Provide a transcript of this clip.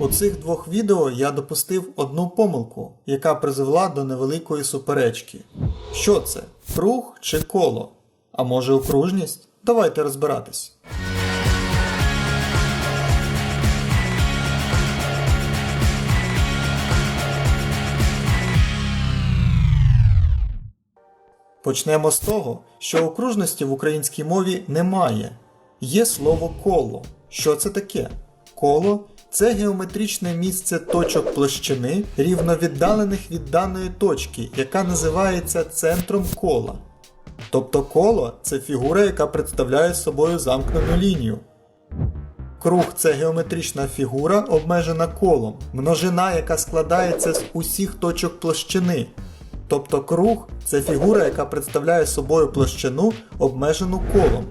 У цих двох відео я допустив одну помилку, яка призвела до невеликої суперечки. Що це? Круг чи коло? А може окружність? Давайте розбиратись. Почнемо з того, що окружності в українській мові немає. Є слово коло. Що це таке? Коло це геометричне місце точок площини, рівно віддалених від даної точки, яка називається центром кола. Тобто коло це фігура, яка представляє собою замкнену лінію. Круг це геометрична фігура, обмежена колом, множина, яка складається з усіх точок площини. Тобто круг це фігура, яка представляє собою площину, обмежену колом.